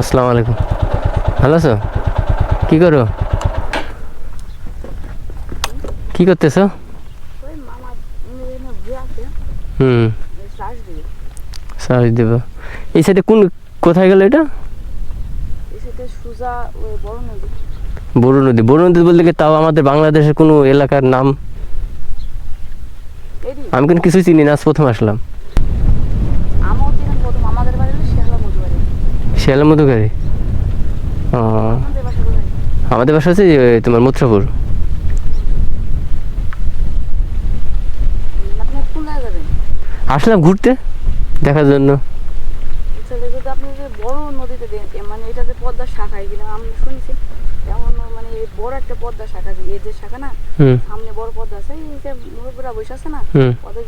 আসসালামু আলাইকুম। ভালো আছো? কি করো? কি করতেছো? হুম। শ্বাস দেব। এই সাইডে কোন, কোথায় গেল এটা? বড় নদী। বড় নদী বলতে কি তাও আমাদের বাংলাদেশের কোনো এলাকার নাম? আমি কিন্তু কিছুই চিনি না, আজ প্রথম আসলাম আমার দিন প্রথম আমাদের বাড়ি হলো শেহলা মধু বাড়ি শিয়ালা মধুকারি ও। আমাদের বাসা যে তোমার মথুরাপুর। আসলাম ঘুরতে, দেখার জন্য। যে বড় নদীতে মানে বড় একটা শাখা আছে এই যে শাখা না সামনে বড় আছে এই যে বসে আছে না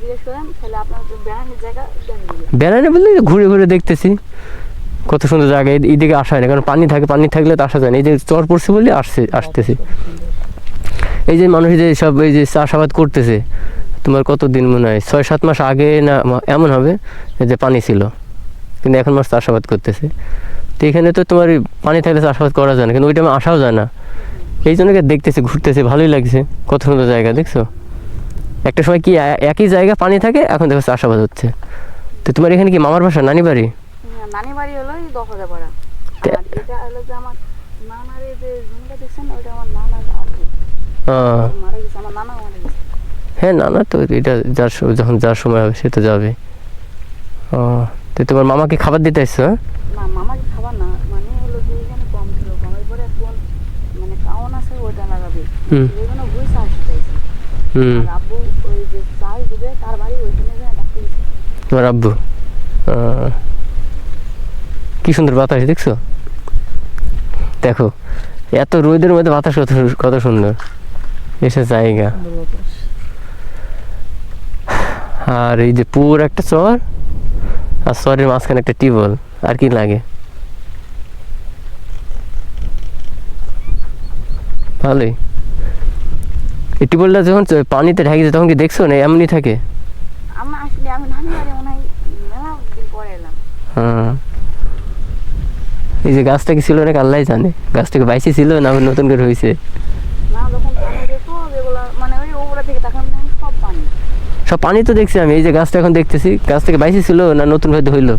জিজ্ঞেস করেন তাহলে আপনার বেড়ানোর জায়গা বলতে ঘুরে ঘুরে দেখতেছি। কত সুন্দর জায়গা, এই- এইদিকে আসা হয় না, কারণ পানি থাকে, পানি থাকলে তো আসা যায় না। এই যে চর পড়ছে বলে আসছে, আসতেছে। এই যে মানুষ যে সব এই যে চাষাবাদ করতেছে, তোমার কত দিন মনে হয়? ছয়, সাত মাস আগে না এমন হবে যে পানি ছিল, কিন্তু এখন মাস চাষাবাদ করতেছে। তো এখানে তো তোমার পানি থাকলে চাষাবাদ করা যায় না, কিন্তু ওই টাইমে আসাও যায় না। এই জন্য দেখতেছি, ঘুরতেছে, ভালোই লাগছে। কত সুন্দর জায়গা, দেখছ? একটা সময় কি একই জায়গা পানি থাকে, এখন দেখো চাষাবাদ হচ্ছে। তো তোমার এখানে কি মামার বাসা নানি বাড়ি? হ্যাঁ, নানি বাড়ি হলো এই দশ হাজার পাড়া আর এটা হলো যে আমার নানার এই যে জমিটা দেখছেন না, ওইটা আমার নানার আছে মারা গেছে আমার নানা মারা গেছে। হ্যাঁ না না তো এটা যার যখন যার সময় হবে সে তো যাবে। ও তো তোমার মামাকে খাবার দিতে আসছো হ্যাঁ? না মামাকে খাবার না মানে হলো যে এখানে কম ছিল কমের পরে এখন মানে কাউন আছে ওইটা লাগাবে। হুম। এই জন্য বুঝ চাষ চাইছে হুম। আব্বু ওই যে চাষ দিবে তার বাড়ি ওইখানে যেন ডাকতে তোমার আব্বু? আহ, কি সুন্দর বাতাস দেখছ? দেখো এত রোদের মধ্যে বাতাস কত কত সুন্দর। এসে জায়গা। আর এই যে পুরো একটা চর আর চরের মাঝখানে একটা টিউবওয়েল আর কি লাগে? ভালোই। এই টিউবওয়েলটা যখন পানিতে ঢাকি তখন কি দেখছ না এমনি থাকে? হয় মেলা দিন পরে এলাম হ্যাঁ এই যে গাছটা কি ছিল নাকি আল্লাহ জানে। গাছটাকে বাইসে ছিল না আবার নতুন করে হয়েছে মানে সব পানি। সব পানি তো দেখছি আমি এই যে গাছটা এখন দেখতেছি গাছ থেকে বাইসে ছিল না নতুন হয়তো হইল?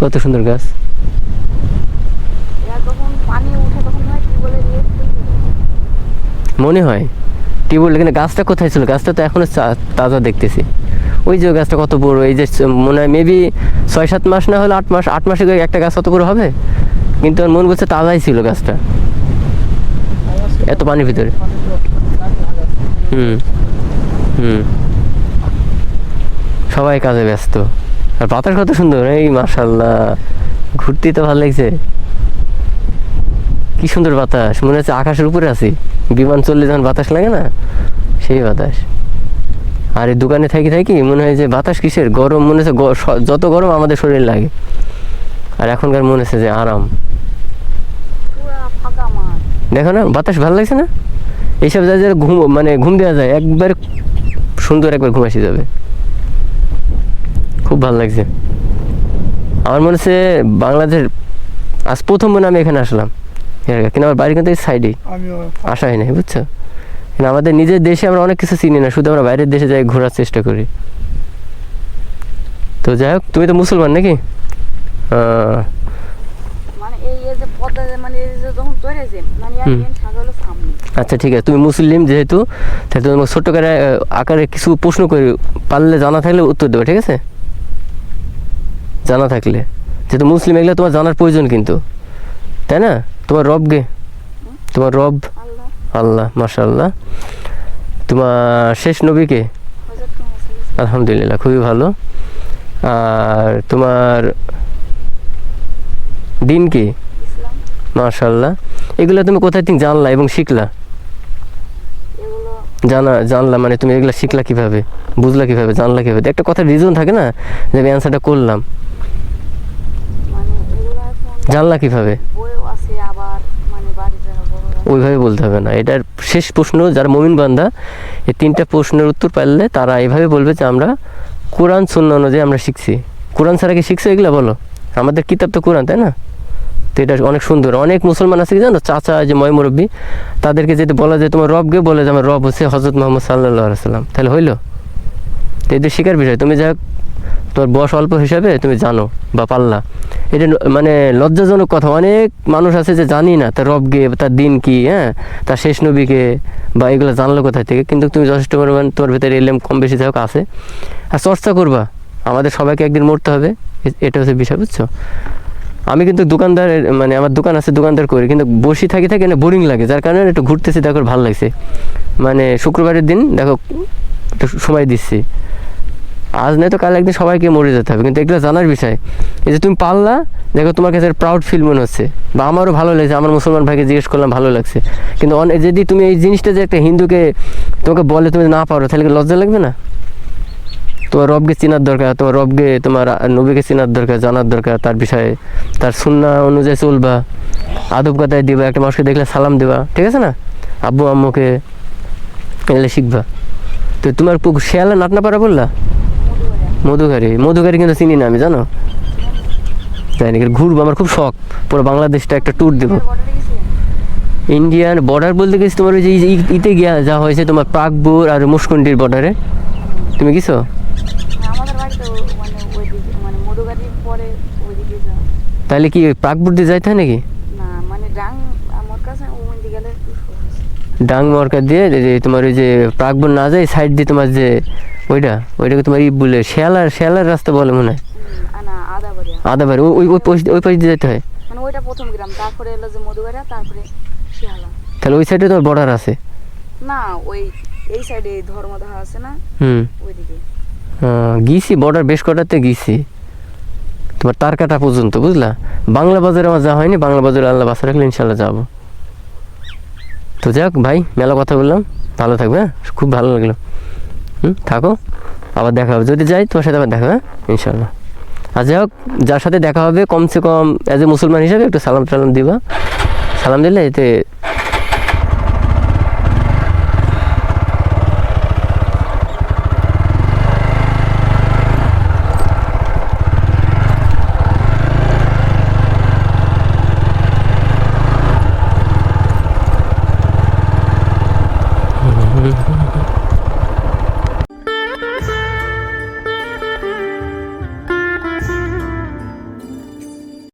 কত সুন্দর গাছ। এবার যখন পানি উঠে তখন হয় কি বলে দিয়ে মনে হয়। টিউবওয়েল কিন্তু গাছটা কোথায় ছিল? গাছটা তো এখনও তাজা দেখতেছি। ওই যে গাছটা কত বড়, এই যে মনে হয় মেবি ছয় সাত মাস না হলে আট মাস, আট মাসে একটা গাছ কত বড় হবে? কিন্তু আমার মন বলছে তাজাই ছিল গাছটা। এত পানির ভিতরে। হুম হুম। সবাই কাজে ব্যস্ত। আর বাতাস কত সুন্দর, এই মাশাল্লাহ ঘুরতেই তো ভালো লাগছে। কি সুন্দর বাতাস, মনে হচ্ছে আকাশের উপরে আছি। বিমান চললে যখন বাতাস লাগে না, সেই বাতাস। আর এই দোকানে থাকি থাকি মনে হয় যে বাতাস কিসের? গরম মনে হচ্ছে যত গরম আমাদের শরীর লাগে। আর এখনকার মনে হচ্ছে যে আরাম। পুরা ফাঁকা মাঠ। দেখো না বাতাস ভালো লাগছে না? এইসব জায়গায় ঘুম মানে ঘুম দেওয়া যায় একবার সুন্দর একবার ঘুম আসি যাবে। খুব ভালো লাগছে। আমার মনে হচ্ছে বাংলাদেশ আজ প্রথম মনে আমি এখানে আসলাম। কিন্তু আমার বাড়ি কিন্তু এই সাইডেই আসা হয় নাই বুঝছ? আমাদের নিজের দেশে আমরা অনেক কিছু চিনি না শুধু আমরা বাইরের দেশে যাই ঘোরার চেষ্টা করি। তো যাই হোক তুমি তো মুসলমান নাকি? মানে মানে মানে আচ্ছা ঠিক আছে তুমি মুসলিম যেহেতু তাহলে তোমাকে ছোট্ট করে আকারে কিছু প্রশ্ন করি পারলে জানা থাকলে উত্তর দেবে ঠিক আছে? জানা থাকলে। যেহেতু মুসলিম এগুলো তোমার জানার প্রয়োজন কিন্তু তাই না? তোমার রব গে তোমার রব আল্লাহ মাশাল্লাহ তোমার শেষ নবীকে মুহাম্মদ সাল্লাল্লাহু আলহামদুলিল্লাহ খুবই ভালো। আর তোমার দিন কি? মাশাল্লাহ এগুলো তুমি কোথায় থেকে জানলা এবং শিখলা? জানা জানলা মানে তুমি এগুলো শিখলা কীভাবে? বুঝলা কীভাবে? জানলা কীভাবে? একটা কথা রিজন থাকে না যে আমি অ্যান্সারটা করলাম। মানে জানলা কীভাবে বইও আছে আবার মানে বাড়ি যারা বড়রা ওইভাবে বলতে হবে না। এটার শেষ প্রশ্ন, যারা মমিন বান্দা, এই তিনটা প্রশ্নের উত্তর পারলে তারা এইভাবে বলবে যে আমরা কোরআন শূন্য অনুযায়ী আমরা শিখছি। কোরআন ছাড়া কি শিখছো এগুলো বলো? আমাদের কিতাব তো কোরআন, তাই না? তো এটা অনেক সুন্দর। অনেক মুসলমান আছে কি জানো? চাচা যে ময় মুরব্বী তাদেরকে যদি বলা যায়, তোমার রবকে বলে যে আমার রব হচ্ছে হজরত মোহাম্মদ সাল্লাহ সাল্লাম। তাহলে হইল? তো এদের শিকার বিষয়। তুমি যা তোমার বয়স অল্প হিসাবে তুমি জানো বা পাল্লা এটা মানে লজ্জাজনক কথা। অনেক মানুষ আছে যে জানি না তার রবকে তার দিন কি হ্যাঁ? তার শেষ নবীকে বা এগুলো জানলো কোথায় থেকে। কিন্তু তুমি যথেষ্ট পরিমাণ তোমার ভেতরে এলেম কম বেশি হোক আছে। আর চর্চা করবা। আমাদের সবাইকে একদিন মরতে হবে। এটা হচ্ছে বিষয়, বুঝছ? আমি কিন্তু দোকানদার মানে আমার দোকান আছে দোকানদার করি, কিন্তু বসে থাকি থাকি না বোরিং লাগে। যার কারণে একটু ঘুরতেছি দেখো ভালো লাগছে। মানে শুক্রবারের দিন, দেখো, একটু সময় দিচ্ছি। আজ নয় তো কাল একদিন সবাইকে মরে যেতে হবে। কিন্তু এগুলো জানার বিষয়, এই যে তুমি পারলা, দেখো তোমার কাছে প্রাউড ফিল মনে হচ্ছে। বা আমারও ভালো লাগছে, আমার মুসলমান ভাইকে জিজ্ঞেস করলাম, ভালো লাগছে। কিন্তু অনেক যদি তুমি এই জিনিসটা যে একটা হিন্দুকে তোমাকে বলে তুমি না পারো, তাহলে লজ্জা লাগবে না? তোমার রবকে চেনার দরকার, তোমার রবকে, তোমার নবীকে চেনার দরকার, জানার দরকার, তার বিষয়ে। তার সুন্না অনুযায়ী চলবা, আদব কথায় দিবা, একটা মানুষকে দেখলে সালাম দেবা, ঠিক আছে না? আব্বু, আম্মুকে এগুলো শিখবা। তো তোমার পুকুর শেয়ালে নাটনা পারা বললা? মধুকারি মধুকারি কিন্তু চিনি না আমি জানো? তাই নাকি? ঘুরবো আমার খুব শখ। পুরো বাংলাদেশটা একটা ট্যুর দেবো। ইন্ডিয়ান বর্ডার বলতে গেছি তোমার ওই যে ইতে গিয়া যা হয়েছে তোমার প্রাগপুর আর মুসকুন্ডির বর্ডারে তুমি গেছো? মানে মানে তাহলে কি প্রাগপুর দিয়ে যাইতে হয় নাকি? মানে ডাং মরকা দিয়ে তোমার ওই যে প্রাগপুর না যায় সাইড দিয়ে তোমার যে ওইটা ওইটাকে তোমার ই বলে শেয়ালার শেয়ালার রাস্তা বলে মনে হয়। আদা বাড়ি ওই ওই ওই পাশ দিয়ে যেতে হয়। মানে ওইটা প্রথম গ্রাম তারপরে এলো যে মধুগাড়িয়া তারপরে শিয়ালা তাহলে ওই সাইডে তোমার বর্ডার আছে। না ওই এই সাইডে ধর্মদাহা আছে না? হুম। ওইদিকে। গিয়েছি বর্ডার বেশ কটাতে গিয়েছি। তোমার তার কাটা পর্যন্ত বুঝলা? বাংলা বাজারে আমার যাওয়া হয়নি বাংলা বাজারে আল্লাহ বাসা রাখলে ইনশাল্লাহ যাব। তো যাক ভাই মেলা কথা বললাম। ভালো থাকবে হ্যাঁ? খুব ভালো লাগল। হুম, থাকো। আবার দেখা হবে। যদি যাই, তোমার সাথে আবার দেখা হবে হ্যাঁ? ইনশাল্লাহ আর যাই হোক, যার সাথে দেখা হবে, কমসে কম অ্যাজ এ মুসলমান হিসাবে একটু সালাম টালাম দিবা। সালাম দিলে এতে